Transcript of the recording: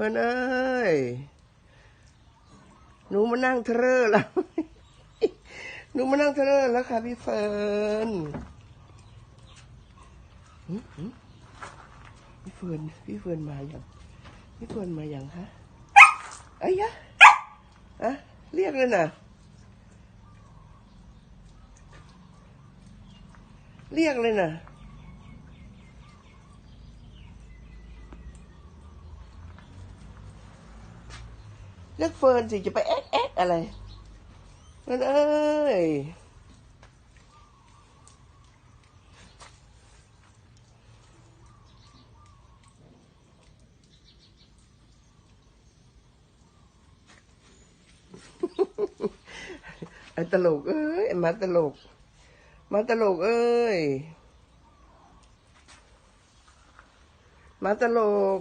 ฟิร์นเอ้ย หนูมานั่งเทอแล้ว หนูมานั่งเทอแล้วค่ะพี่เฟิร์นพี่เฟิร์นพี่เฟิร์นมาอย่างพี่เฟิร์นมาอย่างคะไอ้ยะอะเรียกเลยนะเรียกเลยนะ เรียกเฟิร์นสิจะไปแอ๊กแอ๊กอะไรเฟิร์นเอ้ยไอ้ตลกเอ้ยมาตลก มาตลกเอ้ยมาตลก